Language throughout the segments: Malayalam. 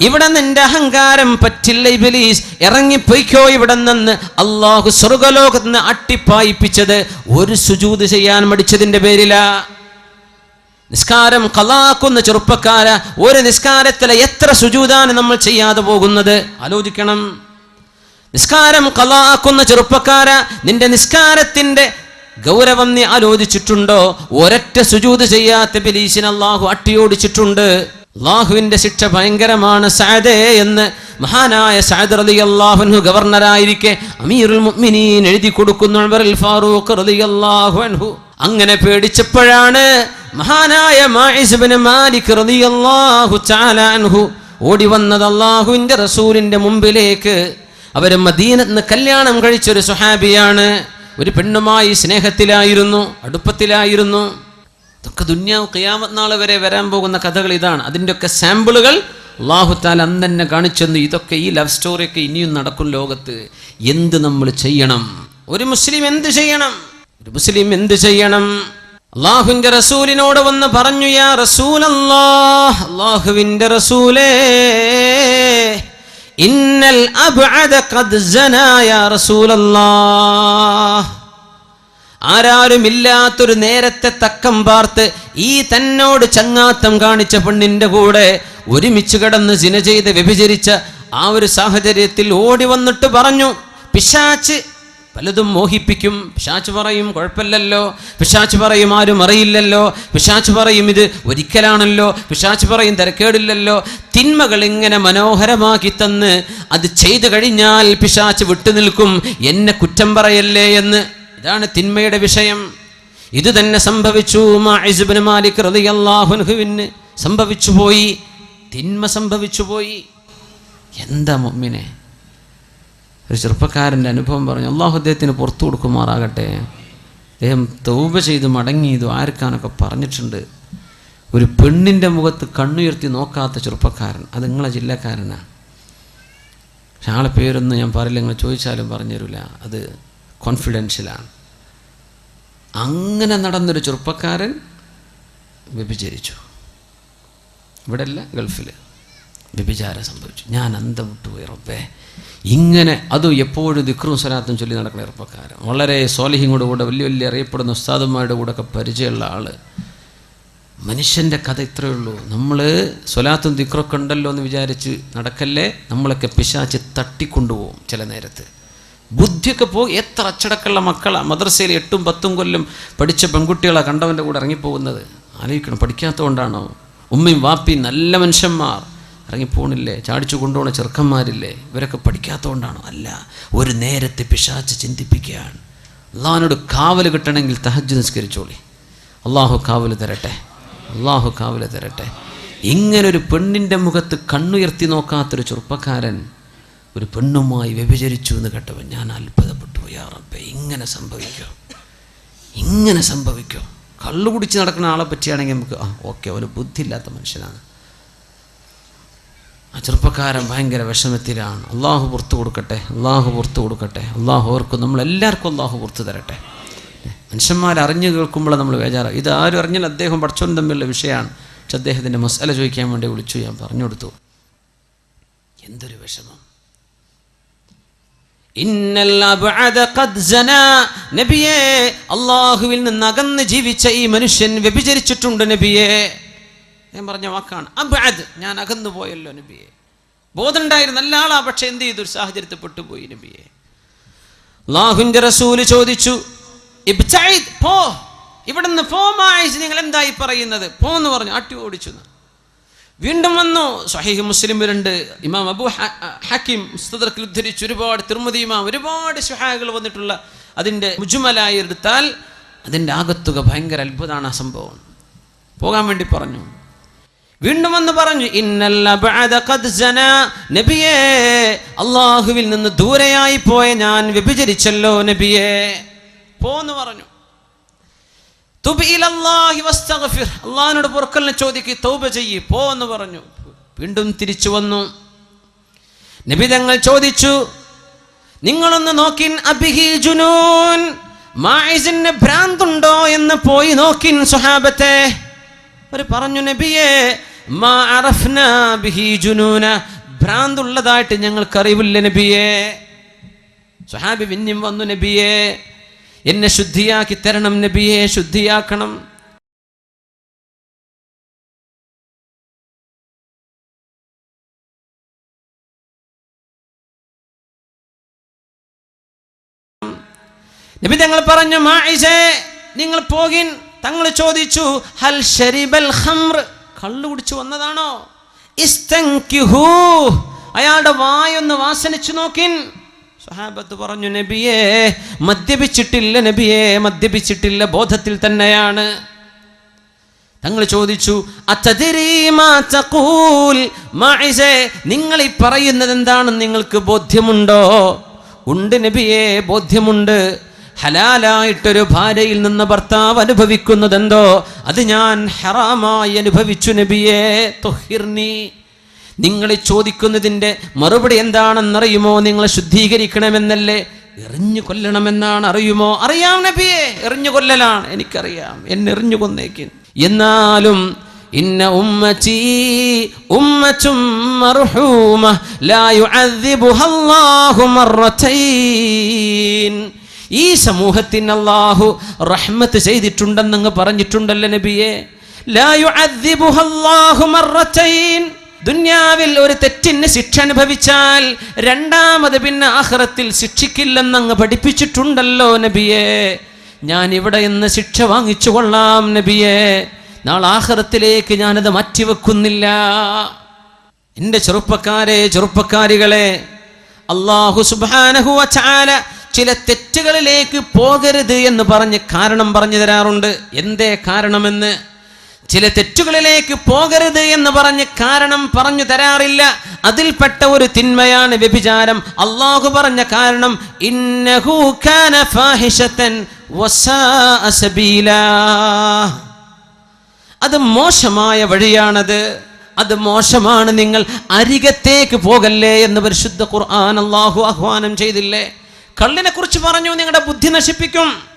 ഇവിടെ നിന്റെ അഹങ്കാരം പറ്റില്ല ഇബലീസ്. ഇറങ്ങിപ്പോയിക്കോ ഇവിടെ നിന്ന്. അള്ളാഹു സ്വർഗലോകത്ത് നിന്ന് അട്ടിപ്പായിപ്പിച്ചത് ഒരു സുജൂത് ചെയ്യാൻ മടിച്ചതിന്റെ പേരിലാ. നിസ്കാരം കലാക്കുന്ന ചെറുപ്പക്കാര. ഒരു നിസ്കാരത്തിലെ എത്ര സുജൂതാണ് നമ്മൾ ചെയ്യാതെ പോകുന്നത്? ആലോചിക്കണം. നിസ്കാരം കലാക്കുന്ന ചെറുപ്പക്കാര. നിന്റെ നിസ്കാരത്തിന്റെ ഗൗരവം നീ ആലോചിച്ചിട്ടുണ്ടോ? ഒരൊറ്റ സുജൂത് ചെയ്യാത്ത ബിലീസിന് അട്ടിയോടിച്ചിട്ടുണ്ട്. അള്ളാഹുവിന്റെ ശിക്ഷ ഭയങ്കരമാണ്. സാദേ എന്ന് മഹാനായ സാദ് റലി അള്ളാഹുനു ഗവർണറായിരിക്കെ അമീറുൽ മുഅ്മിനീൻ എഴുതി കൊടുക്കുന്നു. ഫാറൂഖ് അൻഹു. അങ്ങനെ പേടിച്ചപ്പോഴാണ് മഹാനായ മാലിക് അൻഹു ഓടി വന്നത് അള്ളാഹുവിന്റെ റസൂലിന്റെ മുമ്പിലേക്ക്. അവർ മദീനത്ത് കല്യാണം കഴിച്ചൊരു സുഹാബിയാണ് ഒരു പെണ്ണുമായി സ്നേഹത്തിലായിരുന്നു അടുപ്പത്തിലായിരുന്നു. ഇതൊക്കെ ദുന്യാവ് ഖിയാമത്ത് നാളെ വരെ വരാൻ പോകുന്ന കഥകൾ ഇതാണ്. അതിന്റെയൊക്കെ സാമ്പിളുകൾ അള്ളാഹു താൽ അന്ന് തന്നെ കാണിച്ചെന്ന്. ഇതൊക്കെ ഈ ലവ് സ്റ്റോറിയൊക്കെ ഇനിയും നടക്കും ലോകത്ത്. എന്ത് നമ്മൾ ചെയ്യണം? ഒരു മുസ്ലിം എന്ത് ചെയ്യണം? ഒരു മുസ്ലിം എന്ത് ചെയ്യണം? അള്ളാഹുവിന്റെ റസൂലിനോട് വന്ന് പറഞ്ഞു യാ റസൂൽ അള്ളാഹുവിന്റെ റസൂലേ ഇന്നൽ അബ്അദ ഖദ് സനാ യാ റസൂലല്ലാഹ്. ആരാരുമില്ലാത്തൊരു നേരത്തെ തക്കം പാർത്ത് ഈ തന്നോട് ചങ്ങാത്തം കാണിച്ച പെണ്ണിന്റെ കൂടെ ഒരുമിച്ച് കിടന്ന് സിന ചെയ്ത് വ്യഭിചരിച്ച ആ ഒരു സാഹചര്യത്തിൽ ഓടി വന്നിട്ട് പറഞ്ഞു പിശാച്ച്. പലതും മോഹിപ്പിക്കും. പിശാച്ച് പറയും കുഴപ്പമില്ലല്ലോ. പിശാച്ച് പറയും ആരും അറിയില്ലല്ലോ. പിശാച്ച് പറയും ഇത് ഒരിക്കലാണല്ലോ. പിശാച്ച് പറയും തിരക്കേടില്ലല്ലോ. തിന്മകൾ ഇങ്ങനെ മനോഹരമാക്കി തന്ന് അത് ചെയ്തു കഴിഞ്ഞാൽ പിശാച്ച് വിട്ടുനിൽക്കും. എന്നെ കുറ്റം പറയല്ലേ എന്ന്. ഇതാണ് തിന്മയുടെ വിഷയം. ഇത് തന്നെ സംഭവിച്ചു മാഇസ്ബിന് മാലിക് റളിയല്ലാഹുവിന് സംഭവിച്ചു പോയി. തിന്മ സംഭവിച്ചു പോയി. എന്താ മമ്മിനെ ഒരു ചെറുപ്പക്കാരന്റെ അനുഭവം പറഞ്ഞു അള്ളാഹു അദ്ദേഹത്തിന് പുറത്തു കൊടുക്കുമാറാകട്ടെ. അദ്ദേഹം തൗബ ചെയ്ത് മടങ്ങി ആർക്കാനൊക്കെ പറഞ്ഞിട്ടുണ്ട്. ഒരു പെണ്ണിന്റെ മുഖത്ത് കണ്ണുയർത്തി നോക്കാത്ത ചെറുപ്പക്കാരൻ അത് നിങ്ങളെ ജില്ലക്കാരനാണ് പക്ഷെ ആളെ പേരൊന്നും ഞാൻ പറയില്ല നിങ്ങൾ ചോദിച്ചാലും പറഞ്ഞു തരില്ല അത് കോൺഫിഡൻഷ്യലാണ് അങ്ങനെ നടന്നൊരു ചെറുപ്പക്കാരൻ വ്യഭിചരിച്ചു. ഇവിടെ അല്ല ഗൾഫിൽ വ്യഭിചാരം സംഭവിച്ചു. ഞാൻ അന്തം വിട്ടുപോയി റബ്ബേ. ഇങ്ങനെ അതും എപ്പോഴും ദിക്രും സ്വലാത്തും ചൊല്ലി നടക്കുന്ന ചെറുപ്പക്കാരൻ. വളരെ സോലിഹിങ്ങോട് കൂടെ വലിയ വലിയ അറിയപ്പെടുന്ന ഉസ്താദന്മാരുടെ ഒക്കെ പരിചയമുള്ള ആൾ മനുഷ്യന്റെ കഥ ഇത്രയേ ഉള്ളൂ. നമ്മൾ സ്വലാത്തും ദിക്രൊക്കെ ഉണ്ടല്ലോ എന്ന് വിചാരിച്ച് നടക്കല്ലേ? നമ്മളൊക്കെ പിശാച്ച് തട്ടിക്കൊണ്ടുപോകും ചില നേരത്ത്. ബുദ്ധിയൊക്കെ പോകും. എത്ര അച്ചടക്കമുള്ള മക്കളാണ് മദ്രസയിൽ എട്ടും പത്തും കൊല്ലം പഠിച്ച പെൺകുട്ടികളാണ് കണ്ടവന്റെ കൂടെ ഇറങ്ങിപ്പോകുന്നത്. ആലോചിക്കണം പഠിക്കാത്തതുകൊണ്ടാണോ? ഉമ്മയും വാപ്പിയും നല്ല മനുഷ്യന്മാർ. ഇറങ്ങിപ്പോണില്ലേ? ചാടിച്ചു കൊണ്ടുപോകുന്ന ചെറുക്കന്മാരില്ലേ? ഇവരൊക്കെ പഠിക്കാത്തതുകൊണ്ടാണോ? അല്ല ഒരു നേരത്തെ പിശാച്ച് ചിന്തിപ്പിക്കുകയാണ്. അള്ളാഹിനോട് കാവൽ കിട്ടണമെങ്കിൽ തഹജ് നിസ്കരിച്ചോളി. അള്ളാഹു കാവൽ തരട്ടെ. അള്ളാഹു കാവൽ തരട്ടെ. ഇങ്ങനൊരു പെണ്ണിന്റെ മുഖത്ത് കണ്ണുയർത്തി നോക്കാത്തൊരു ചെറുപ്പക്കാരൻ ഒരു പെണ്ണുമായി വ്യഭിചരിച്ചു എന്ന് കേട്ടപ്പോൾ ഞാൻ അത്ഭുതപ്പെട്ടു. യാറപ്പേ ഇങ്ങനെ സംഭവിക്കോ? ഇങ്ങനെ സംഭവിക്കോ? കള്ളു കുടിച്ച് നടക്കുന്ന ആളെ പറ്റിയാണെങ്കിൽ നമുക്ക് ആ ഓക്കെ അവന് ബുദ്ധിയില്ലാത്ത മനുഷ്യനാണ്. ആ ചെറുപ്പക്കാരൻ ഭയങ്കര വിഷമത്തിലാണ്. അള്ളാഹു പുറത്തു കൊടുക്കട്ടെ അള്ളാഹു പുറത്തു കൊടുക്കട്ടെ അള്ളാഹു ഓർക്കും നമ്മളെല്ലാവർക്കും അള്ളാഹു പുറത്തു തരട്ടെ. മനുഷ്യന്മാർ അറിഞ്ഞു കേൾക്കുമ്പോൾ നമ്മൾ ബേജാറ് ഇത് ആരും അറിഞ്ഞാൽ അദ്ദേഹം പഠിച്ചോൻ തമ്മിലുള്ള വിഷയമാണ്. പക്ഷെ അദ്ദേഹത്തിന്റെ മസാല ചോദിക്കാൻ വേണ്ടി വിളിച്ചു ഞാൻ പറഞ്ഞു കൊടുത്തു. എന്തൊരു വിഷമം ഇന്നൽ അബ്അദ ഖദ് സനാ നബിയേ അള്ളാഹുവിൽ നിന്ന് അകന്ന് ജീവിച്ച ഈ മനുഷ്യൻ വ്യഭിചരിച്ചിട്ടുണ്ട് നബിയെ. ഞാൻ പറഞ്ഞ വാക്കാണ്. അബ്അദ് ഞാൻ അകന്നു പോയല്ലോ നബിയെ. ബോധമുണ്ടായിരുന്ന നല്ല ആളാ പക്ഷെ എന്ത് ചെയ്തു? ഒരു സാഹചര്യത്തിൽ പെട്ടുപോയി നബിയെ. അള്ളാഹുവിന്റെ റസൂൽ ചോദിച്ചു പോ. ഇവിടുന്ന് പോ മായിച്ച് നിങ്ങൾ എന്തായി പറയുന്നത്? പോന്ന് പറഞ്ഞു. അട്ടി ഓടിച്ചു. വീണ്ടും വന്നു. സഹീഹ് മുസ്ലിമിലുണ്ട്. ഇമാം അബു ഹക്കിം മുസ്തദർക്കിൽ ഉദ്ധരിച്ച് ഒരുപാട് തിരുമതി ഇമാം ഒരുപാട് ഷുഹാകൾ വന്നിട്ടുള്ള അതിന്റെ മുജുമലായി എടുത്താൽ അതിന്റെ ആകത്തുക ഭയങ്കര അത്ഭുതമാണ് ആ സംഭവം. പോകാൻ വേണ്ടി പറഞ്ഞു. വീണ്ടും വന്ന് പറഞ്ഞു നബിയേ അള്ളാഹുവിൽ നിന്ന് ദൂരെയായി പോയ ഞാൻ വ്യഭിചരിച്ചല്ലോ നബിയേ. പോന്ന് പറഞ്ഞു. അള്ളാഹിനോട് പൊറുക്കലിനെ ചോദിക്ക് തൗബ ചെയ്യ് പോ എന്ന് പറഞ്ഞു. വീണ്ടും തിരിച്ചു വന്നു. നബി തങ്ങൾ ചോദിച്ചു നിങ്ങളൊന്ന് നോക്കിൻ അബിഹി ജുനൂൻ മായിസിന് ഭ്രാന്തുണ്ടോ എന്ന് പോയി നോക്കിൻ സുഹാബത്തെ. ഒരു പറഞ്ഞു നബിയെ മാ ഭ്രാന്തുള്ളതായിട്ട് ഞങ്ങൾക്കറിവില്ല നബിയേ. സുഹാബി പിന്നെയും വന്നു നബിയെ എന്നെ ശുദ്ധിയാക്കി തരണം നബിയെ ശുദ്ധിയാക്കണം. നബി തങ്ങൾ പറഞ്ഞു മായിസേ നിങ്ങൾ പോകിൻ. തങ്ങൾ ചോദിച്ചു ഹൽ ഷരിബൽ ഖംർ? കള്ളു കുടിച്ചു വന്നതാണോ? ഇസ്തൻകിഹൂ. അയാളുടെ വായൊന്ന് വാസനിച്ചു നോക്കിൻ. സഹാബത്ത് പറഞ്ഞു നബിയേ മദ്യപിച്ചിട്ടില്ല നബിയേ മദ്യപിച്ചിട്ടില്ല ബോധത്തിൽ തന്നെയാണ്. തങ്ങൾ ചോദിച്ചു നിങ്ങൾ ഈ പറയുന്നത് എന്താണെന്ന് നിങ്ങൾക്ക് ബോധ്യമുണ്ടോ? ഉണ്ട് നബിയേ ബോധ്യമുണ്ട്. ഹലാലായിട്ടൊരു ഭാര്യയിൽ നിന്ന് ഭർത്താവ് അനുഭവിക്കുന്നതെന്തോ? അത് ഞാൻ ഹറാമായി അനുഭവിച്ചു നബിയേ തൊഹിർനി. നിങ്ങൾ ചോദിക്കുന്നതിന്റെ മറുപടി എന്താണെന്നറിയുമോ? നിങ്ങൾ ശുദ്ധീകരിക്കണമെന്നല്ലേ? എറിഞ്ഞു കൊല്ലണമെന്നാണ് അറിയുമോ? അറിയാം നബിയെ എറിഞ്ഞു കൊല്ലലാണ്. എനിക്കറിയാം. എന്നെ എറിഞ്ഞു കൊന്നേക്കും. എന്നാലും ഇന്ന ഉമ്മച്ചി ഉമ്മച്ചും മർഹൂമ ലാ യുഅദ്ദിബുഹ മർറതൈൻ ഈ സമൂഹത്തിന് അല്ലാഹു റഹ്മത്ത് ചെയ്തിട്ടുണ്ടെന്നങ്ങ് പറഞ്ഞിട്ടുണ്ടല്ലോ നബിയെ? ലാ യുഅദ്ദിബുഹ മർറതൈൻ ദുന്യാവിൽ ഒരു തെറ്റിന് ശിക്ഷ അനുഭവിച്ചാൽ രണ്ടാമത് പിന്നെ ആഹ്റത്തിൽ ശിക്ഷിക്കില്ലെന്നങ്ങ് പഠിപ്പിച്ചിട്ടുണ്ടല്ലോ നബിയെ. ഞാൻ ഇവിടെ നിന്ന് ശിക്ഷ വാങ്ങിച്ചു കൊള്ളാം നബിയെ. നാളെ ആഹ്റത്തിലേക്ക് ഞാനത് മാറ്റിവെക്കുന്നില്ല. എന്റെ ചെറുപ്പക്കാരെ ചെറുപ്പക്കാരികളെ അള്ളാഹു സുബാനഹു ചാല ചില തെറ്റുകളിലേക്ക് പോകരുത് എന്ന് പറഞ്ഞ് കാരണം പറഞ്ഞു തരാറുണ്ട്. എന്തേ കാരണമെന്ന്? ചില തെറ്റുകളിലേക്ക് പോകരുത് എന്ന് പറഞ്ഞ് കാരണം പറഞ്ഞു തരാറില്ല. അതിൽപ്പെട്ട ഒരു തിന്മയാണ് വ്യഭിചാരം. അള്ളാഹു പറഞ്ഞ കാരണം അത് മോശമായ വഴിയാണത്. അത് മോശമാണ് നിങ്ങൾ അരികത്തേക്ക് പോകല്ലേ എന്ന് പരിശുദ്ധ ഖുർആൻ അള്ളാഹു ആഹ്വാനം ചെയ്തില്ലേ? കള്ളിനെ കുറിച്ച് പറഞ്ഞു നിങ്ങളുടെ ബുദ്ധി നശിപ്പിക്കും.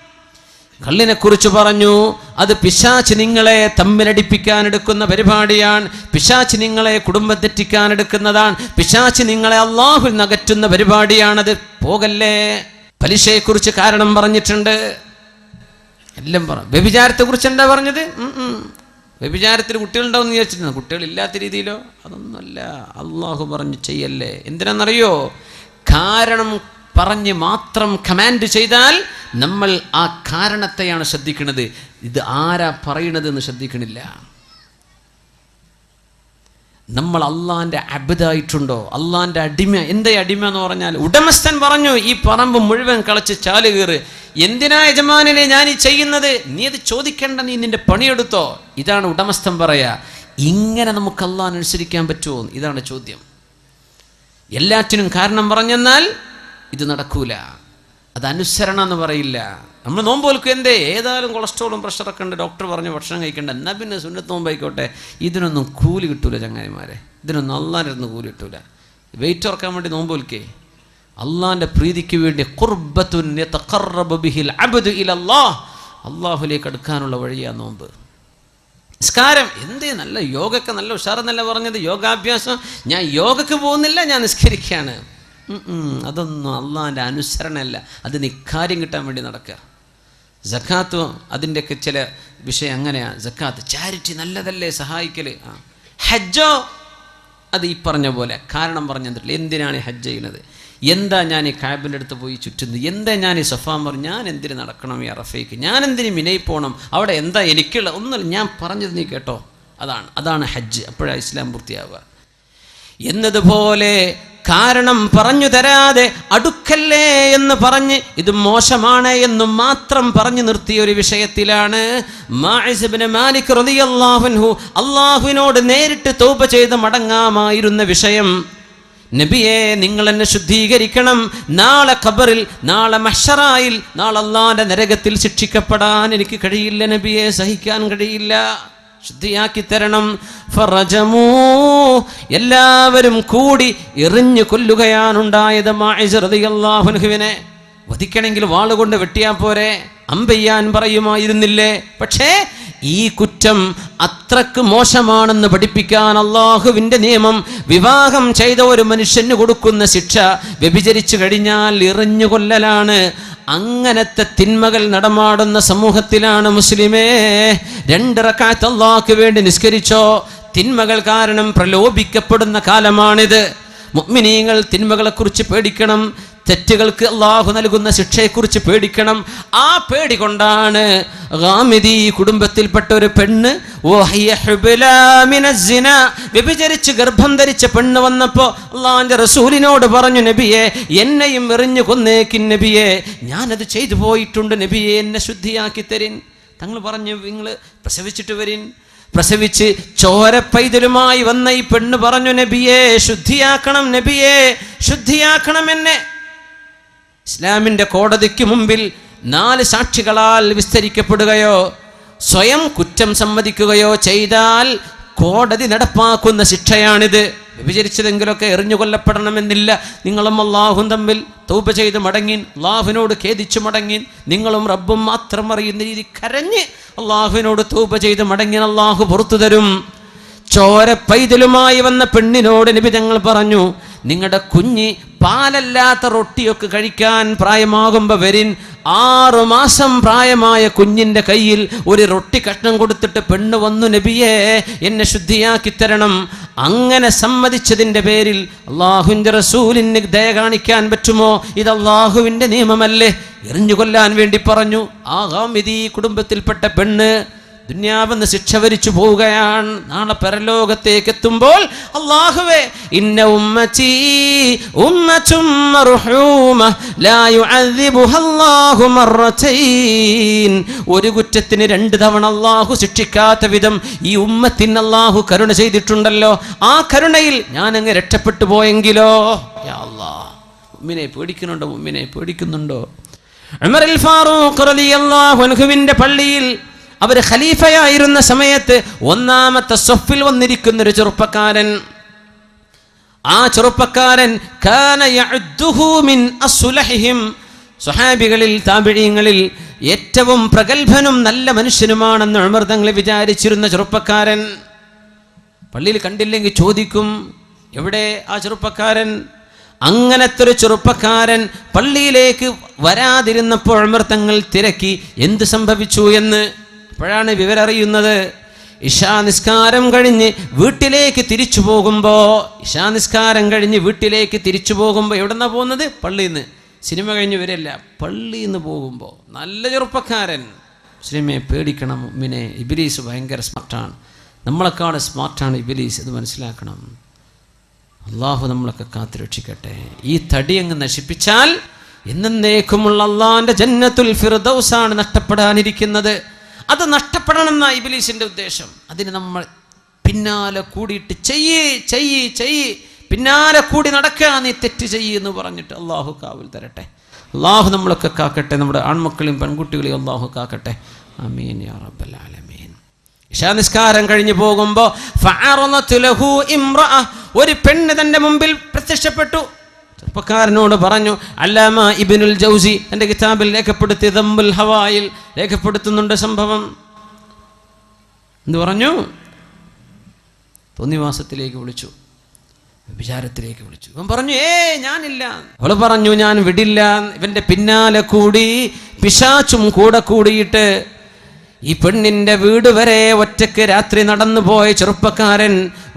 കള്ളിനെ കുറിച്ച് പറഞ്ഞു. അത് പിശാച്ച് നിങ്ങളെ തമ്മിലടിപ്പിക്കാൻ എടുക്കുന്ന പരിപാടിയാണ്. പിശാച്ച് നിങ്ങളെ കുടുംബം തെറ്റിക്കാൻ എടുക്കുന്നതാണ് പിശാച്ച് നിങ്ങളെ അള്ളാഹു നകറ്റുന്ന പരിപാടിയാണത്. പോകല്ലേ? പലിശയെക്കുറിച്ച് കാരണം പറഞ്ഞിട്ടുണ്ട്. എല്ലാം പറ. വ്യഭിചാരത്തെ കുറിച്ച് എന്താ പറഞ്ഞത് വ്യഭിചാരത്തിന് കുട്ടികളുണ്ടാവും എന്ന് വിചാരിച്ചിരുന്നു? കുട്ടികളില്ലാത്ത രീതിയിലോ? അതൊന്നുമല്ല. അള്ളാഹു പറഞ്ഞു ചെയ്യല്ലേ. എന്തിനാണെന്നറിയോ കാരണം പറഞ്ഞ് മാത്രം കമാൻഡ് ചെയ്താൽ നമ്മൾ ആ കാരണത്തെയാണ് ശ്രദ്ധിക്കുന്നത്. ഇത് ആരാ പറയണത് എന്ന് ശ്രദ്ധിക്കണില്ല. നമ്മൾ അള്ളാന്റെ അബിതായിട്ടുണ്ടോ അള്ളാന്റെ അടിമ. എന്താ അടിമ എന്ന് പറഞ്ഞാൽ ഉടമസ്ഥൻ പറഞ്ഞു ഈ പറമ്പ് മുഴുവൻ കളച്ച് ചാൽ കീറ്. എന്തിനാ യജമാനെ ഞാൻ ഈ ചെയ്യുന്നത്? നീ അത് ചോദിക്കേണ്ട നീ നിന്റെ പണിയെടുത്തോ. ഇതാണ് ഉടമസ്ഥൻ പറയാ. ഇങ്ങനെ നമുക്ക് അള്ളാൻ അനുസരിക്കാൻ പറ്റുമോ? ഇതാണ് ചോദ്യം. എല്ലാറ്റിനും കാരണം പറഞ്ഞെന്നാൽ ഇത് നടക്കൂല. അത് അനുസരണം എന്ന് പറയില്ല. നമ്മൾ നോമ്പ് വെൽക്കും എന്തേ? ഏതായാലും കൊളസ്ട്രോളും പ്രഷറൊക്കെ ഉണ്ട്. ഡോക്ടർ പറഞ്ഞ് ഭക്ഷണം കഴിക്കേണ്ട. എന്നാൽ പിന്നെ സുന്നത്ത് നോമ്പായിക്കോട്ടെ. ഇതിനൊന്നും കൂലി കിട്ടൂല ചങ്ങായിമാരെ ഇതിനൊന്നും അള്ളാനിരുന്ന് കൂലി കിട്ടൂല. വെയിറ്റ് ഉറക്കാൻ വേണ്ടി നോമ്പ് വെൽക്കേ അള്ളാന്റെ പ്രീതിക്ക് വേണ്ടി അള്ളാഹുലേക്ക് അടുക്കാനുള്ള വഴിയാണ് നോമ്പ്. നിസ്കാരം. എന്തേ? നല്ല യോഗക്ക് നല്ല ഉഷാറെന്നല്ല പറഞ്ഞത്? യോഗാഭ്യാസം. ഞാൻ യോഗക്ക് പോകുന്നില്ല ഞാൻ നിസ്കരിക്കുകയാണ്. അതൊന്നും അള്ളാഹിന്റെ അനുസരണമല്ല അത് നിക്കാര്യം കിട്ടാൻ വേണ്ടി നടക്കുക. ജക്കാത്ത് അതിന്റെയൊക്കെ ചില വിഷയം അങ്ങനെയാണ് ജക്കാത്ത് ചാരിറ്റി നല്ലതല്ലേ സഹായിക്കൽ ആ. ഹജ്ജോ? അത് ഈ പറഞ്ഞ പോലെ. കാരണം പറഞ്ഞു തന്നിട്ടില്ല. എന്തിനാണ് ഹജ്ജ് ചെയ്യുന്നത്? എന്താ ഞാൻ ഈ കാബിന്റെ അടുത്ത് പോയി ചുറ്റുന്നത്? എന്താ ഞാൻ ഈ പറഞ്ഞു ഞാൻ എന്തിന് നടക്കണം ഈ അറഫയ്ക്ക്? ഞാൻ എന്തിന് മിനയിൽ പോകണം അവിടെ എന്താ എനിക്കുള്ള ഒന്നുമില്ല. ഞാൻ പറഞ്ഞത് നീ കേട്ടോ. അതാണ്. അതാണ് ഹജ്ജ്. അപ്പോഴാണ് ഇസ്ലാം പൂർത്തിയാവുക. എന്നതുപോലെ കാരണം പറഞ്ഞു തരാതെ അടുക്കല്ലേ എന്ന് പറഞ്ഞ് ഇത് മോശമാണ് എന്ന് മാത്രം പറഞ്ഞു നിർത്തിയ ഒരു വിഷയത്തിലാണ് മാലിക് അള്ളാഹുവിനോട് നേരിട്ട് തൗബ ചെയ്ത് മടങ്ങാമായിരുന്ന വിഷയം നബിയെ നിങ്ങൾ എന്നെ ശുദ്ധീകരിക്കണം. നാളെ ഖബറിൽ നാളെ മഷറായിൽ നാളെ അള്ളാന്റെ നരകത്തിൽ ശിക്ഷിക്കപ്പെടാൻ എനിക്ക് കഴിയില്ല നബിയെ സഹിക്കാൻ കഴിയില്ല. ശുദ്ധിയാക്കി തരണം. ഫറജമൂ. എല്ലാവരും കൂടി എറിഞ്ഞു കൊല്ലുകയാണുണ്ടായത് അൻഹുവിനെ. വധിക്കണമെങ്കിൽ വാളുകൊണ്ട് വെട്ടിയാ പോരെ. അമ്പെയ്യാൻ പറയുമായിരുന്നില്ലേ? പക്ഷേ ഈ കുറ്റം അത്രയ്ക്ക് മോശമാണെന്ന് പഠിപ്പിക്കാൻ അള്ളാഹുവിന്റെ നിയമം വിവാഹം ചെയ്ത ഒരു മനുഷ്യന് കൊടുക്കുന്ന ശിക്ഷ വ്യഭിചരിച്ചു കഴിഞ്ഞാൽ എറിഞ്ഞു കൊല്ലലാണ്. അങ്ങനത്തെ തിന്മകൾ നടമാടുന്ന സമൂഹത്തിലാണ് മുസ്ലിമേ. രണ്ടിറക്കാത്ത അള്ളാഹ്ക്ക് വേണ്ടി നിസ്കരിച്ചോ. തിന്മകൾ കാരണം പ്രലോഭിക്കപ്പെടുന്ന കാലമാണിത്. മുഅ്മിനീങ്ങൾ തിന്മകളെക്കുറിച്ച് പേടിക്കണം. തെറ്റുകൾക്ക് അള്ളാഹു നൽകുന്ന ശിക്ഷയെക്കുറിച്ച് പേടിക്കണം. ആ പേടി കൊണ്ടാണ് ഗാമിദി കുടുംബത്തിൽപ്പെട്ട ഒരു പെണ്ണ്. വ്യഭിചരിച്ച് ഗർഭം ധരിച്ച പെണ്ണ് വന്നപ്പോൾ അള്ളാഹിന്റെ റസൂലിനോട് പറഞ്ഞു നബിയെ എന്നെയും എറിഞ്ഞു കൊന്നേക്കിൻ നബിയെ ഞാനത് ചെയ്തു പോയിട്ടുണ്ട് നബിയെ എന്നെ ശുദ്ധിയാക്കി തരിൻ. തങ്ങൾ പറഞ്ഞു നിങ്ങൾ പ്രസവിച്ചിട്ട് വരിൻ. പ്രസവിച്ച് ചോര പൈതലുമായി വന്ന ഈ പെണ്ണ് പറഞ്ഞു നബിയെ ശുദ്ധിയാക്കണം നബിയെ ശുദ്ധിയാക്കണം എന്നെ. ഇസ്ലാമിന്റെ കോടതിക്ക് മുമ്പിൽ നാല് സാക്ഷികളാൽ വിസ്തരിക്കപ്പെടുകയോ സ്വയം കുറ്റം സമ്മതിക്കുകയോ ചെയ്താൽ കോടതി നടപ്പാക്കുന്ന ശിക്ഷയാണിത്. വിഭചരിച്ചതെങ്കിലൊക്കെ എറിഞ്ഞു കൊല്ലപ്പെടണമെന്നില്ല. നിങ്ങളും അള്ളാഹും തമ്മിൽ തൗപ ചെയ്ത് മടങ്ങിൻ അള്ളാഹുവിനോട് ഖേദിച്ചു മടങ്ങിൻ നിങ്ങളും റബ്ബും മാത്രം അറിയുന്ന രീതി കരഞ്ഞ് അള്ളാഹുവിനോട് തൗപ ചെയ്ത് മടങ്ങിൻ അള്ളാഹു പുറത്തു തരും. ചോര പൈതലുമായി വന്ന പെണ്ണിനോട് നബി തങ്ങൾ പറഞ്ഞു നിങ്ങളുടെ കുഞ്ഞ് പാലല്ലാത്ത റൊട്ടിയൊക്കെ കഴിക്കാൻ പ്രായമാകുമ്പോൾ വരിൻ. ആറു മാസം പ്രായമായ കുഞ്ഞിന്റെ കയ്യിൽ ഒരു റൊട്ടി കഷ്ണം കൊടുത്തിട്ട് പെണ്ണ് വന്നു നബിയെ എന്നെ ശുദ്ധിയാക്കി തരണം. അങ്ങനെ സമ്മതിച്ചതിന്റെ പേരിൽ അള്ളാഹുവിന്റെ റസൂലിന് ദയ കാണിക്കാൻ പറ്റുമോ? ഇത് അള്ളാഹുവിന്റെ നിയമമല്ലേ? എറിഞ്ഞു കൊല്ലാൻ വേണ്ടി പറഞ്ഞു. ആ ഈ കുടുംബത്തിൽപ്പെട്ട പെണ്ണ് ദുന്യാവെന്ന് ശിക്ഷ വരിച്ചു പോവുകയാണ്. നാളെ പരലോകത്തേക്ക് എത്തുമ്പോൾ അള്ളാഹുവേ ഇന്ന ഉമ്മച്ചി ഒരു കുറ്റത്തിന് രണ്ട് തവണ അള്ളാഹു ശിക്ഷിക്കാത്ത വിധം ഈ ഉമ്മത്തിന് അള്ളാഹു കരുണ ചെയ്തിട്ടുണ്ടല്ലോ. ആ കരുണയിൽ ഞാൻ അങ്ങ് രക്ഷപ്പെട്ടു പോയെങ്കിലോ? ഉമ്മിനെ പേടിക്കുന്നുണ്ടോ? ഉമ്മിനെ പേടിക്കുന്നുണ്ടോ? ഉമറിൽ ഫാറൂഖ് റളിയല്ലാഹു അൻഹുവിന്റെ പള്ളിയിൽ അവർ ഖലീഫയായിരുന്ന സമയത്ത് ഒന്നാമത്തെ സൊഫിൽ വന്നിരിക്കുന്ന ഒരു ചെറുപ്പക്കാരൻ. ആ ചെറുപ്പക്കാരൻ സ്വഹാബികളിൽ താബിഴീങ്ങളിൽ ഏറ്റവും പ്രഗത്ഭനും നല്ല മനുഷ്യനുമാണെന്ന് ഉമർ തങ്ങൾ വിചാരിച്ചിരുന്ന ചെറുപ്പക്കാരൻ. പള്ളിയിൽ കണ്ടില്ലെങ്കിൽ ചോദിക്കും എവിടെ ആ ചെറുപ്പക്കാരൻ? അങ്ങനത്തെ ഒരു ചെറുപ്പക്കാരൻ പള്ളിയിലേക്ക് വരാതിരുന്നപ്പോൾ ഉമർ തങ്ങൾ തിരക്കി എന്ത് സംഭവിച്ചു? എന്ന് അപ്പോഴാണ് വിവരറിയുന്നത്. ഇഷാ നിസ്കാരം കഴിഞ്ഞ് വീട്ടിലേക്ക് തിരിച്ചു പോകുമ്പോൾ ഇഷാ നിസ്കാരം കഴിഞ്ഞ് വീട്ടിലേക്ക് തിരിച്ചു പോകുമ്പോൾ എവിടെന്നാ പോകുന്നത്? പള്ളിയിൽ നിന്ന് സിനിമ കഴിഞ്ഞ് വരില്ല. പള്ളിയിൽ നിന്ന് പോകുമ്പോൾ നല്ല ചെറുപ്പക്കാരൻ. സിനിമയെ പേടിക്കണം മിനെ ഇബിലീസ് ഭയങ്കര സ്മാർട്ടാണ്. നമ്മളെക്കാൾ സ്മാർട്ടാണ് ഇബിലീസ് എന്ന് മനസ്സിലാക്കണം. അള്ളാഹു നമ്മളൊക്കെ കാത്തു രക്ഷിക്കട്ടെ. ഈ തടി അങ്ങ് നശിപ്പിച്ചാൽ എന്നേക്കുമുള്ള അള്ളാഹിന്റെ ജന്നത്തുൽ ഫിർദൗസാണ് നഷ്ടപ്പെടാനിരിക്കുന്നത്. അത് നഷ്ടപ്പെടണം എന്നാ ഇബിലീസിന്റെ ഉദ്ദേശം. അതിന് നമ്മൾ പിന്നാലെ കൂടിയിട്ട് ചെയ്യേ ചെയ്യേ ചെയ്യ്. പിന്നാലെ കൂടി നടക്കുക നീ തെറ്റ് ചെയ്യ് എന്ന് പറഞ്ഞിട്ട് അള്ളാഹു കാവിൽ തരട്ടെ. അള്ളാഹു നമ്മളൊക്കെ കാക്കട്ടെ. നമ്മുടെ ആൺമക്കളെയും പെൺകുട്ടികളെയും അള്ളാഹു കാക്കട്ടെ. അമീൻ യാ റബ്ബൽ ആലമീൻ. ഇശാ നിസ്കാരം കഴിഞ്ഞു പോകുമ്പോൾ ഒരു പെണ്ണ് തന്റെ മുമ്പിൽ പ്രത്യക്ഷപ്പെട്ടു. ചെറുപ്പക്കാരനോട് പറഞ്ഞു അല്ലാമ ഇബിനുൽ ജൗസി എന്റെ കിതാബിൽ രേഖപ്പെടുത്തിയ ദമ്പുൽ ഹവായിൽ രേഖപ്പെടുത്തുന്നുണ്ട് സംഭവം. എന്ന് പറഞ്ഞു? തോന്നിവാസത്തിലേക്ക് വിളിച്ചു വിചാരത്തിലേക്ക് വിളിച്ചു. ഇവൻ പറഞ്ഞു ഏ ഞാനില്ല. അവൾ പറഞ്ഞു ഞാൻ വിടില്ല. ഇവന്റെ പിന്നാലെ കൂടി പിശാച്ചും കൂടെ കൂടിയിട്ട് ഈ പെണ്ണിന്റെ വീട് വരെ ഒറ്റക്ക് രാത്രി നടന്നു പോയ ചെറുപ്പക്കാരൻ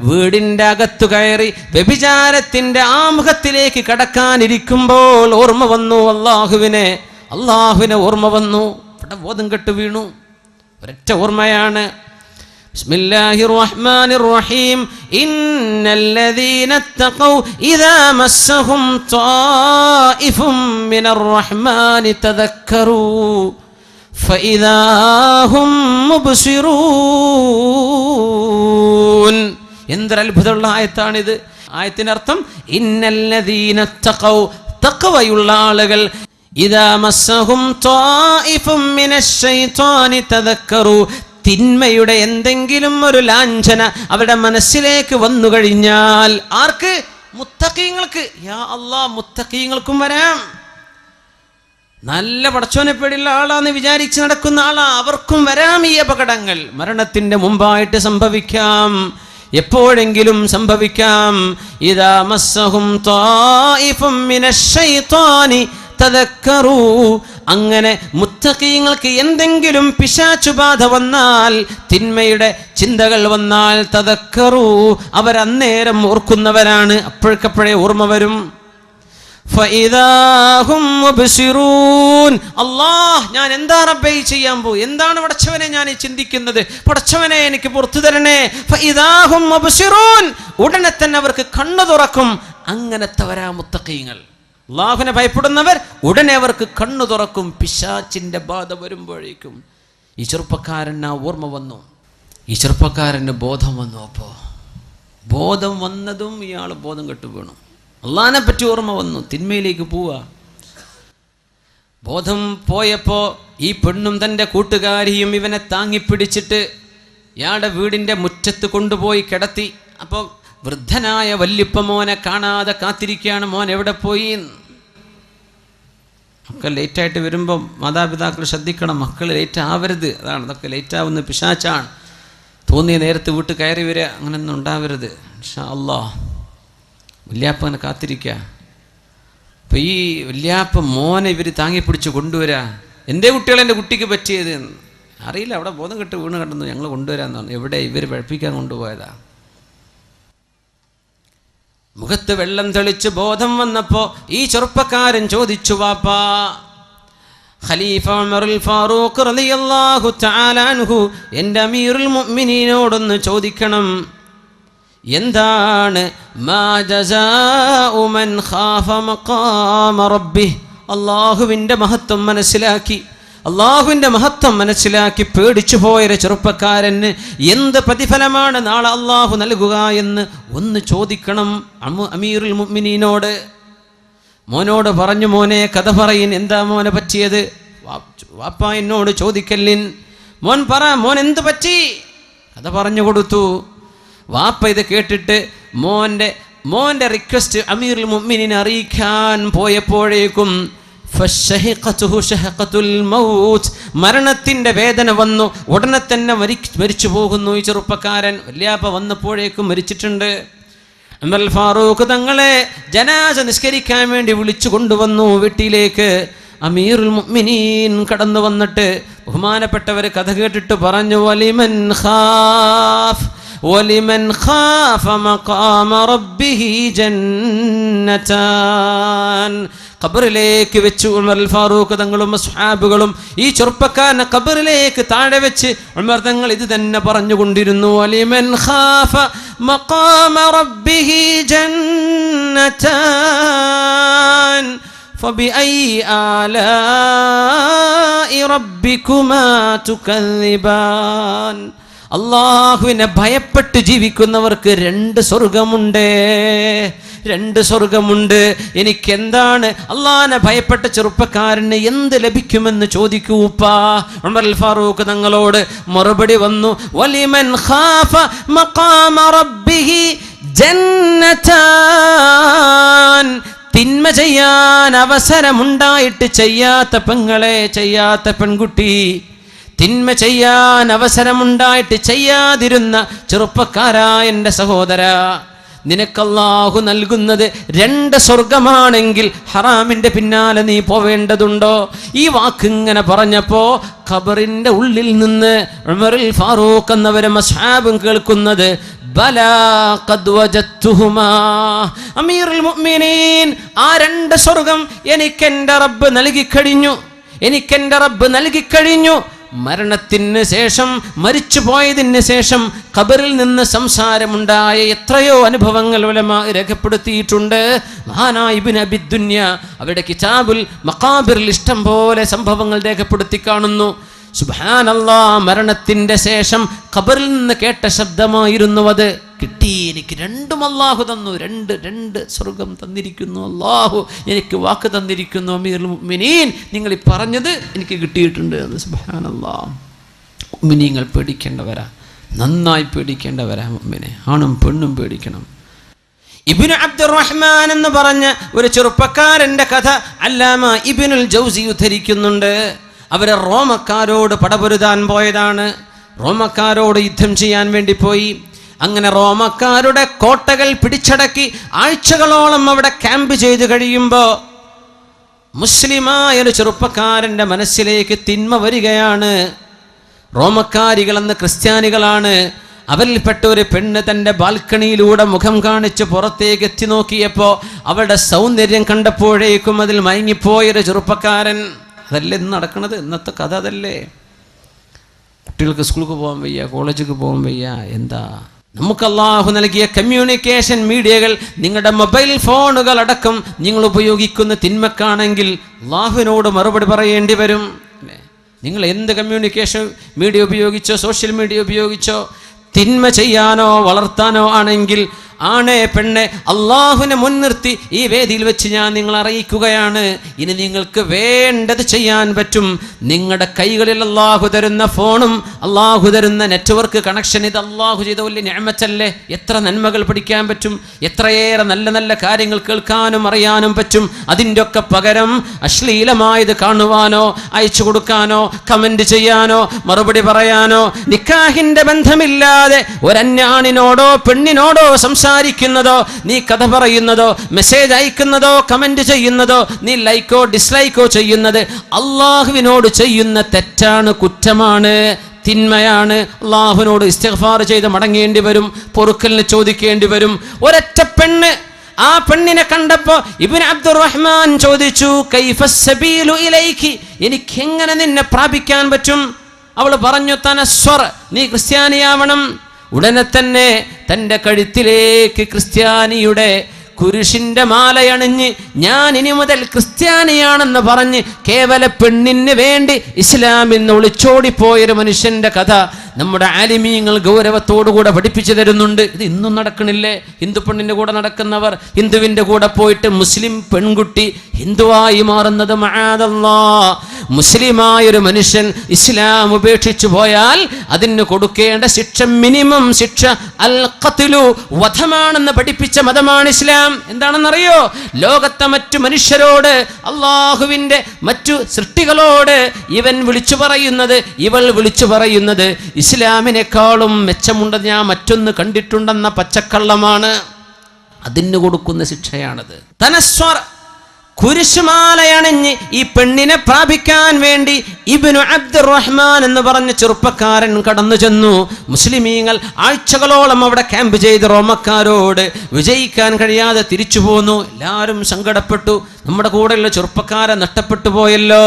വീടിന്റെ അകത്തു കയറി വ്യഭിചാരത്തിന്റെ ആമുഖത്തിലേക്ക് കടക്കാനിരിക്കുമ്പോൾ ഓർമ്മ വന്നു അള്ളാഹുവിനെ അള്ളാഹുവിനെ ഓർമ്മ വന്നു ഇവിടെ ബോധം കെട്ട് വീണു ഒരൊറ്റ ഓർമ്മയാണ് بسم الله الرحمن الرحيم إن الذين اتقوا إذا مسهم طائف من الرحمن تذكروا എന്തൊരത്ഭുതമുള്ള ആയത്താണിത്. ആയത്തിനർത്ഥം ഇന്നല്ലദീന തക്കവയുള്ള ആളുകൾ ഇതാ മസ്സഹും തിന്മയുടെ എന്തെങ്കിലും ഒരു ലാഞ്ചന അവരുടെ മനസ്സിലേക്ക് വന്നു കഴിഞ്ഞാൽ ആർക്ക്? മുത്തക്കീങ്ങൾക്ക് യാ അള്ളാ മുത്തക്കീങ്ങൾക്കും വരാം. നല്ല പടച്ചോനെ പേടിയുള്ള ആളാന്ന് വിചാരിച്ച് നടക്കുന്ന ആളാ. അവർക്കും വരാം ഈ അപകടങ്ങൾ. മരണത്തിന്റെ മുമ്പായിട്ട് സംഭവിക്കാം. എപ്പോഴെങ്കിലും സംഭവിക്കാം. ഇതാ മസ്സഹും അങ്ങനെ മുത്തക്കീങ്ങൾക്ക് എന്തെങ്കിലും പിശാചുബാധ വന്നാൽ തിന്മയുടെ ചിന്തകൾ വന്നാൽ തതക്കറൂ അവരന്നേരം ഓർക്കുന്നവരാണ്. അപ്പോഴക്കപ്പോഴേ ഓർമ്മ വരും. അല്ലാഹ് ഞാൻ എന്താ റബ്ബേ ചെയ്യാൻ പോ എന്താണ് പടച്ചവനെ ഞാൻ ചിന്തിക്കുന്നത്? പടച്ചവനെ എനിക്ക് പുറത്തു തരണേ. ഉടനെ തന്നെ അവർക്ക് കണ്ണു തുറക്കും. അങ്ങനത്തെവരാ മുത്തഖീങ്ങൾ. അള്ളാഹുവിനെ ഭയപ്പെടുന്നവർ ഉടനെ അവർക്ക് കണ്ണു തുറക്കും. പിശാച്ചിന്റെ ബാധ വരുമ്പോഴേക്കും. ഈ ചെറുപ്പക്കാരൻ ആ ഓർമ്മ വന്നു. ഈ ചെറുപ്പക്കാരന് ബോധം വന്നു അപ്പോ. ബോധം വന്നതും ഇയാൾ ബോധം കെട്ടു വീണു. അള്ളാഹിനെ പറ്റി ഓർമ്മ വന്നു. തിന്മയിലേക്ക് പോവുക. ബോധം പോയപ്പോൾ ഈ പെണ്ണും തന്റെ കൂട്ടുകാരിയും ഇവനെ താങ്ങിപ്പിടിച്ചിട്ട് ഇയാളുടെ വീടിന്റെ മുറ്റത്ത് കൊണ്ടുപോയി കിടത്തി. അപ്പോൾ വൃദ്ധനായ വല്യപ്പ മോനെ കാണാതെ കാത്തിരിക്കുകയാണ്. മോൻ എവിടെ പോയി? ഒക്കെ ലേറ്റായിട്ട് വരുമ്പം മാതാപിതാക്കൾ ശ്രദ്ധിക്കണം. മക്കൾ ലേറ്റ് ആവരുത്. അതാണ് അതൊക്കെ ലേറ്റാവുന്ന പിശാച്ചാണ്. തോന്നിയ നേരത്ത് വീട്ടിൽ കയറി വരിക അങ്ങനെയൊന്നും ഉണ്ടാവരുത്. ഇൻഷാ അല്ലാ വല്യാപ്പനെ കാത്തിരിക്കുക അപ്പം ഈ വല്യാപ്പ മോനെ ഇവർ താങ്ങിപ്പിടിച്ച് കൊണ്ടുവരാ. എന്റെ കുട്ടികൾ എന്റെ കുട്ടിക്ക് പറ്റിയത്. അറിയില്ല അവിടെ ബോധം കെട്ട് വീണ് കണ്ടെന്ന് ഞങ്ങൾ കൊണ്ടുവരാന്ന് പറഞ്ഞു. എവിടെ ഇവർ പഴപ്പിക്കാൻ കൊണ്ടുപോയതാ? മുഖത്ത് വെള്ളം തെളിച്ച് ബോധം വന്നപ്പോൾ ഈ ചെറുപ്പക്കാരൻ ചോദിച്ചു വാപ്പാ ഖലീഫ ഉമറുൽ ഫാറൂഖ് റളിയല്ലാഹു എന്റെ അമീറുൽ മുഅ്മിനീനോടൊന്ന് ചോദിക്കണം. എന്താണ് അള്ളാഹുവിന്റെ മഹത്വം മനസ്സിലാക്കി. അള്ളാഹുവിന്റെ മഹത്വം മനസ്സിലാക്കി പേടിച്ചു പോയൊരു ചെറുപ്പക്കാരന് എന്ത് പ്രതിഫലമാണ് നാളെ അള്ളാഹു നൽകുക എന്ന് ഒന്ന് ചോദിക്കണം അമു- അമീറുൽ മുഅ്മിനീനോട്. മോനോട് പറഞ്ഞു മോനെ കഥ പറയിൻ എന്താ മോനെ പറ്റിയത്? വാപ്പ എന്നോട് ചോദിക്കല്ലിൻ. മോൻ പറ മോൻ എന്ത് പറ്റി? കഥ പറഞ്ഞു കൊടുത്തു. വാപ്പ ഇത് കേട്ടിട്ട് മോന്റെ മോന്റെ റിക്വസ്റ്റ് അമീർ മുമ്മിനെ അറിയിക്കാൻ പോയപ്പോഴേക്കും മരണത്തിന്റെ വേദന വന്നു ഉടനെ തന്നെ മരി മരിച്ചു പോകുന്നു ഈ ചെറുപ്പക്കാരൻ. വല്യാപ്പ വന്നപ്പോഴേക്കും മരിച്ചിട്ടുണ്ട്. എന്നാൽ ഫാറൂഖ് തങ്ങളെ ജനാസ നിസ്കരിക്കാൻ വേണ്ടി വിളിച്ചു കൊണ്ടുവന്നു വീട്ടിലേക്ക്. അമീറുൽ മുഅ്മിനീൻ കടന്നു വന്നിട്ട് ബഹുമാനപ്പെട്ടവർ കഥ കേട്ടിട്ട് പറഞ്ഞു വലിമൻ ഖാഫ് വലിമൻ ഖാഫ മഖാമ റബ്ബിഹി ജന്നതാൻ ഖബറിലേക്ക് വെച്ച് ഉമർ ഫാറൂഖ് തങ്ങളും അസ്ഹാബുകളും ഈ ചെറുപ്പക്കാരനെ ഖബറിലേക്ക് താഴെ വെച്ച് ഉമർ തങ്ങൾ ഇത് തന്നെ പറഞ്ഞുകൊണ്ടിരുന്നു അലിമൻ ഖാഫ മഖാമ റബ്ബിഹി ജന്നതാൻ فبأي آلاء ربكما تكذبان അള്ളാഹുവിനെ ഭയപ്പെട്ട് ജീവിക്കുന്നവർക്ക് രണ്ട് സ്വർഗമുണ്ട്. രണ്ട് സ്വർഗമുണ്ട്. എനിക്കെന്താണ്? അള്ളാഹിനെ ഭയപ്പെട്ട ചെറുപ്പക്കാരന് എന്ത് ലഭിക്കുമെന്ന് ചോദിക്കൂപ്പാ ഉമർ ഫാറൂഖ് തങ്ങളോട് മറുപടി വന്നു വലിമൻ ഖാഫ മഖാമ തിന്മ ചെയ്യാൻ അവസരമുണ്ടായിട്ട് ചെയ്യാത്ത പെങ്ങളെ ചെയ്യാത്ത പെൺകുട്ടി. തിന്മ ചെയ്യാൻ അവസരമുണ്ടായിട്ട് ചെയ്യാതിരുന്ന ചെറുപ്പക്കാരായ എന്റെ സഹോദര. നിനക്കല്ലാഹു നൽകുന്നത് രണ്ട് സ്വർഗമാണെങ്കിൽ ഹറാമിന്റെ പിന്നാലെ നീ പോവേണ്ടതുണ്ടോ? ഈ വാക്കിങ്ങനെ പറഞ്ഞപ്പോ ഖബറിന്റെ ഉള്ളിൽ നിന്ന് ഉമറിൽ ഫാറൂഖ് എന്നവരെ മസ്ഹാബും കേൾക്കുന്നത് അമീറുൽ മുഅ്മിനീൻ ആ രണ്ട് സ്വർഗം എനിക്കെന്റെ റബ്ബ് നൽകിക്കഴിഞ്ഞു. എനിക്കെന്റെ റബ്ബ് നൽകിക്കഴിഞ്ഞു. മരണത്തിന് ശേഷം മരിച്ചു പോയതിന് ശേഷം ഖബറിൽ നിന്ന് സംസാരമുണ്ടായ എത്രയോ അനുഭവങ്ങൾ ഉലമ രേഖപ്പെടുത്തിയിട്ടുണ്ട്. മഹാനായ ഇബ്നു അബി അവരുടെ കിതാബുൽ മഖാബിറിൽ ഇഷ്ടം പോലെ സംഭവങ്ങൾ രേഖപ്പെടുത്തി കാണുന്നു. സുബാനല്ലാ മരണത്തിന്റെ ശേഷം ഖബറിൽ നിന്ന് കേട്ട ശബ്ദമായിരുന്നു അത്. കിട്ടി എനിക്ക് രണ്ടും അള്ളാഹു തന്നു. രണ്ട് രണ്ട് സ്വർഗം തന്നിരിക്കുന്നു അള്ളാഹു എനിക്ക് വാക്ക് തന്നിരിക്കുന്നു മുഅ്മിനീൻ. നിങ്ങൾ ഈ പറഞ്ഞത് എനിക്ക് കിട്ടിയിട്ടുണ്ട് എന്ന്. സുബാനല്ലാ മുഅ്മിനീങ്ങൾ പേടിക്കേണ്ടവരാ. നന്നായി പേടിക്കേണ്ടവരാ മുമ്മിനെ ആണും പെണ്ണും പേടിക്കണം. ഇബിനു അബ്ദുറഹ്മാൻ എന്ന് പറഞ്ഞ ഒരു ചെറുപ്പക്കാരന്റെ കഥ അല്ലാമ ഇബിനുൽ ജൗസി ഉദ്ധരിക്കുന്നുണ്ട്. അവരെ റോമക്കാരോട് പടപൊരുതാൻ പോയതാണ്. റോമക്കാരോട് യുദ്ധം ചെയ്യാൻ വേണ്ടി പോയി. അങ്ങനെ റോമക്കാരുടെ കോട്ടകൾ പിടിച്ചടക്കി ആഴ്ചകളോളം അവിടെ ക്യാമ്പ് ചെയ്തു കഴിയുമ്പോൾ മുസ്ലിമായ ഒരു ചെറുപ്പക്കാരന്റെ മനസ്സിലേക്ക് തിന്മ വരികയാണ്. റോമക്കാരികളെന്ന് ക്രിസ്ത്യാനികളാണ് അവരിൽപ്പെട്ട ഒരു പെണ്ണ് തന്റെ ബാൽക്കണിയിലൂടെ മുഖം കാണിച്ച് പുറത്തേക്ക് എത്തി നോക്കിയപ്പോൾ അവളുടെ സൗന്ദര്യം കണ്ടപ്പോഴേക്കും അതിൽ മയങ്ങിപ്പോയൊരു ചെറുപ്പക്കാരൻ അതല്ലേ ഇന്ന് നടക്കണത്? ഇന്നത്തെ കഥ അതല്ലേ? കുട്ടികൾക്ക് സ്കൂൾക്ക് പോകാൻ വയ്യ കോളേജിലേക്ക് പോകാൻ വയ്യ എന്താ? നമുക്ക് അള്ളാഹു നൽകിയ കമ്മ്യൂണിക്കേഷൻ മീഡിയകൾ നിങ്ങളുടെ മൊബൈൽ ഫോണുകൾ അടക്കം നിങ്ങൾ ഉപയോഗിക്കുന്ന തിന്മക്കാണെങ്കിൽ അള്ളാഹുവിനോട് മറുപടി പറയേണ്ടി വരും. നിങ്ങൾ എന്ത് കമ്മ്യൂണിക്കേഷൻ മീഡിയ ഉപയോഗിച്ചോ സോഷ്യൽ മീഡിയ ഉപയോഗിച്ചോ തിന്മ ചെയ്യാനോ വളർത്താനോ ആണെങ്കിൽ ആണേ പെണ്ണെ അള്ളാഹുവിനെ മുൻനിർത്തി ഈ വേദിയിൽ വെച്ച് ഞാൻ നിങ്ങൾ അറിയിക്കുകയാണ്. ഇനി നിങ്ങൾക്ക് വേണ്ടത് ചെയ്യാൻ പറ്റും. നിങ്ങളുടെ കൈകളിൽ അള്ളാഹു തരുന്ന ഫോണും അള്ളാഹു തരുന്ന നെറ്റ്വർക്ക് കണക്ഷൻ ഇത് അള്ളാഹു ചെയ്ത വലിയ ഞാമച്ചല്ലേ എത്ര നന്മകൾ പഠിക്കാൻ പറ്റും? എത്രയേറെ നല്ല നല്ല കാര്യങ്ങൾ കേൾക്കാനും അറിയാനും പറ്റും? അതിന്റെ ഒക്കെ പകരം അശ്ലീലമായത് കാണുവാനോ അയച്ചു കൊടുക്കാനോ കമന്റ് ചെയ്യാനോ മറുപടി പറയാനോ നിക്കാഹിന്റെ ബന്ധമില്ലാതെ ഒരന്യാണിനോടോ പെണ്ണിനോടോ സംസാരിക്കുന്നതോ നീ കഥ പറയുന്നതോ മെസ്സേജ് അയക്കുന്നതോ കമന്റ് ചെയ്യുന്നതോ നീ ലൈക്കോ ഡിസ്ലൈക്കോ ചെയ്യുന്നത് അള്ളാഹുവിനോട് ചെയ്യുന്ന തെറ്റാണ് കുറ്റമാണ് തിന്മയാണ്. അള്ളാഹുവിനോട് ഇസ്തിഗ്ഫാർ ചെയ്ത് മടങ്ങേണ്ടി വരും പൊറുക്കലിന് ചോദിക്കേണ്ടി വരും. ഒരൊറ്റ പെണ്ണ് ആ പെണ്ണിനെ കണ്ടപ്പോ ഇബിൻ അബ്ദുറഹ്മാൻ ചോദിച്ചു "കൈഫ സബീലു ഇലൈക്കി എനിക്ക് എങ്ങനെ നിന്നെ പ്രാപിക്കാൻ പറ്റും? അവൾ പറഞ്ഞു തനസ്വർ നീ ക്രിസ്ത്യാനിയാവണം. ഉടനെ തന്നെ തന്റെ കഴുത്തിലേക്ക് ക്രിസ്ത്യാനിയുടെ കുരിശിന്റെ മാലയണിഞ്ഞ് ഞാൻ ഇനി മുതൽ ക്രിസ്ത്യാനിയാണെന്ന് പറഞ്ഞ് കേവല പെണ്ണിന് വേണ്ടി ഇസ്ലാമിൽ നിന്ന് ഒളിച്ചോടിപ്പോയൊരു മനുഷ്യന്റെ കഥ നമ്മുടെ ആലിമീങ്ങൾ ഗൗരവത്തോടുകൂടെ പഠിപ്പിച്ചു തരുന്നുണ്ട്. ഇത് ഇന്നും നടക്കണില്ലേ? ഹിന്ദു പെണ്ണിന്റെ കൂടെ നടക്കുന്നവർ ഹിന്ദുവിന്റെ കൂടെ പോയിട്ട് മുസ്ലിം പെൺകുട്ടി ഹിന്ദുവായി മാറുന്നത് മഹാദല്ലാ. മുസ്ലിമായൊരു മനുഷ്യൻ ഇസ്ലാം ഉപേക്ഷിച്ചു പോയാൽ അതിന് കൊടുക്കേണ്ട ശിക്ഷ മിനിമം ശിക്ഷ അൽ ഖത്ലു വധമാണെന്ന് പഠിപ്പിച്ച മതമാണ് ഇസ്ലാം. എന്താണെന്നറിയോ? ലോകത്തെ മറ്റു മനുഷ്യരോട് അള്ളാഹുവിന്റെ മറ്റു സൃഷ്ടികളോട് ഇവൻ വിളിച്ചു പറയുന്നത് ഇവൾ വിളിച്ചു പറയുന്നത് ഇസ്ലാമിനേക്കാളും മെച്ചമുണ്ടെന്ന് ഞാൻ മറ്റൊന്ന് കണ്ടിട്ടുണ്ടെന്ന പച്ചക്കള്ളമാണ് അതിന് കൊടുക്കുന്ന ശിക്ഷയാണത്. തനസ്വർ കുരിശുമാലയണിഞ്ഞ് ഈ പെണ്ണിനെ പ്രാപിക്കാൻ വേണ്ടി ഇബിനു അബ്ദുറഹ്മാൻ എന്ന് പറഞ്ഞ ചെറുപ്പക്കാരൻ കടന്നു ചെന്നു മുസ്ലിമീങ്ങൾ ആഴ്ചകളോളം അവിടെ ക്യാമ്പ് ചെയ്ത് റോമക്കാരോട് വിജയിക്കാൻ കഴിയാതെ തിരിച്ചു പോന്നു. എല്ലാവരും സങ്കടപ്പെട്ടു. നമ്മുടെ കൂടെയുള്ള ചെറുപ്പക്കാരെ നഷ്ടപ്പെട്ടു പോയല്ലോ.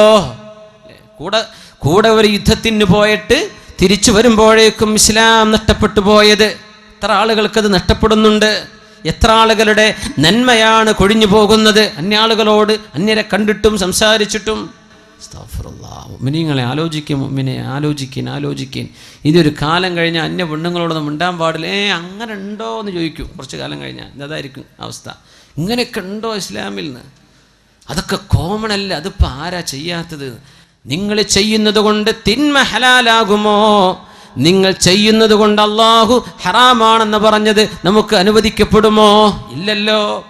കൂടെ കൂടെ ഒരു യുദ്ധത്തിന് പോയിട്ട് തിരിച്ചു വരുമ്പോഴേക്കും ഇസ്ലാം നഷ്ടപ്പെട്ടു പോയത്. എത്ര ആളുകൾക്കത് നഷ്ടപ്പെടുന്നുണ്ട്? എത്ര ആളുകളുടെ നന്മയാണ് കൊഴിഞ്ഞു പോകുന്നത്? അന്യാളുകളോട് അന്യരെ കണ്ടിട്ടും സംസാരിച്ചിട്ടും. മിനിങ്ങളെ ആലോചിക്കും മിനെ ആലോചിക്കിൻ ആലോചിക്കിൻ. ഇതൊരു കാലം കഴിഞ്ഞാൽ അന്യ പെണ്ണുങ്ങളോടൊന്നും മിണ്ടാൻ പാടില്ല. ഏ അങ്ങനെ ഉണ്ടോ എന്ന് ചോദിക്കും. കുറച്ച് കാലം കഴിഞ്ഞാൽ ഇതായിരിക്കും അവസ്ഥ. ഇങ്ങനെയൊക്കെ ഉണ്ടോ ഇസ്ലാമിൽ നിന്ന്? അതൊക്കെ കോമൺ അല്ല. അതിപ്പോൾ ആരാ ചെയ്യാത്തത്? നിങ്ങൾ ചെയ്യുന്നത് കൊണ്ട് തിന്മ ഹലാലാകുമോ? നിങ്ങൾ ചെയ്യുന്നത് കൊണ്ട് അള്ളാഹു ഹറാമാണെന്ന് പറഞ്ഞത് നമുക്ക് അനുവദിക്കപ്പെടുമോ? ഇല്ലല്ലോ.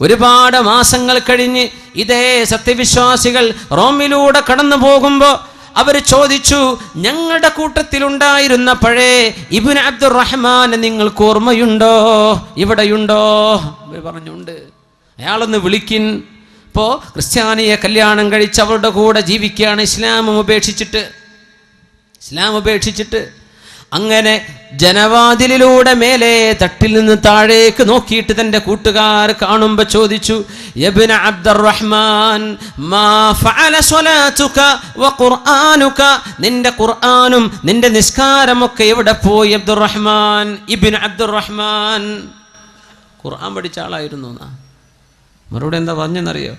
ഒരുപാട് മാസങ്ങൾ കഴിഞ്ഞ് ഇതേ സത്യവിശ്വാസികൾ റോമിലൂടെ കടന്നു പോകുമ്പോൾ അവർ ചോദിച്ചു ഞങ്ങളുടെ കൂട്ടത്തിലുണ്ടായിരുന്ന പഴയ ഇബിൻ അബ്ദുറഹ്മാനെ നിങ്ങൾക്ക് ഓർമ്മയുണ്ടോ? ഇവിടെയുണ്ടോ? പറഞ്ഞുണ്ട്. അയാളൊന്ന് വിളിക്കിൻ. ഇപ്പോൾ ക്രിസ്ത്യാനിയെ കല്യാണം കഴിച്ച് അവരുടെ കൂടെ ജീവിക്കുകയാണ് ഇസ്ലാമും ഉപേക്ഷിച്ചിട്ട്. ഇസ്ലാം ഉപേക്ഷിച്ചിട്ട്. അങ്ങനെ ജനവാതിലിലൂടെ മേലെ തട്ടിൽ നിന്ന് താഴേക്ക് നോക്കിയിട്ട് തന്റെ കൂട്ടുകാർ കാണുമ്പോൾ ചോദിച്ചു മാ ഫഅല സ്വലാതുക നിന്റെ ഖുർആനും നിന്റെ നിസ്കാരമൊക്കെ എവിടെ പോയി അബ്ദുറഹ്മാൻ? ഇബ്നു അബ്ദുറഹ്മാൻ. ഖുർആൻ പഠിച്ച ആളായിരുന്നു എന്നാ. മറുപടി എന്താ പറഞ്ഞെന്നറിയോ?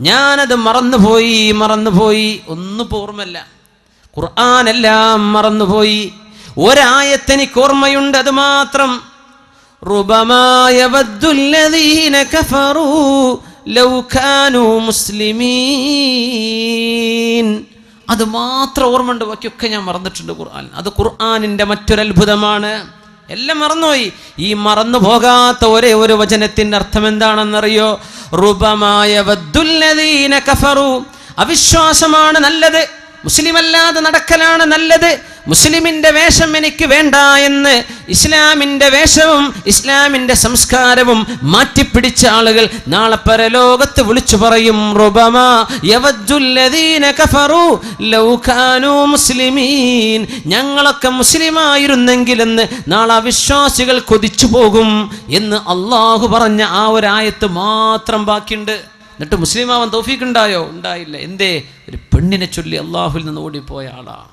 ഞാനത് മറന്നുപോയി മറന്നുപോയി. ഒന്നും ഓർമ്മല്ല ഖുർആാനെല്ലാം മറന്നുപോയി. ഒരായത്തെനിക്ക് ഓർമ്മയുണ്ട് അത് മാത്രം. അത് മാത്രം ഓർമ്മയുണ്ട് ബാക്കിയൊക്കെ ഞാൻ മറന്നിട്ടുണ്ട് ഖുർആൻ അത് ഖുർആാനിന്റെ മറ്റൊരത്ഭുതമാണ്. എല്ലാം മറന്നുപോയി. ഈ മറന്നു പോകാത്ത ഒരേ ഒരു വചനത്തിന്റെ അർത്ഥം എന്താണെന്നറിയോ വദ്ദുല്ലദീന കഫറു. അവിശ്വാസമാണ് നല്ലത്. മുസ്ലിമല്ലാതെ നടക്കലാണ് നല്ലത്. മുസ്ലിമിന്റെ വേഷം എനിക്ക് വേണ്ട എന്ന് ഇസ്ലാമിന്റെ വേഷവും ഇസ്ലാമിന്റെ സംസ്കാരവും മാറ്റിപ്പിടിച്ച ആളുകൾ നാളെ പരലോകത്ത് വിളിച്ചു പറയും റുബമാ യവദ്ദുല്ലദീന കഫറു ലൗ കാനൂ മുസ്ലിമീൻ. ഞങ്ങളൊക്കെ മുസ്ലിമായിരുന്നെങ്കിലെന്ന് നാളെ അവിശ്വാസികൾ കൊതിച്ചു പോകും എന്ന് അള്ളാഹു പറഞ്ഞ ആ ഒരു ആയത്ത് മാത്രം ബാക്കിയുണ്ട്. എന്നിട്ട് മുസ്ലിമാവാൻ തൗഫീഖ് ഉണ്ടായോ? ഉണ്ടായില്ല. എന്തേ? ഒരു പെണ്ണിനെ ചൊല്ലി അള്ളാഹുവിൽ നിന്ന് ഓടിപ്പോയ ആളാ.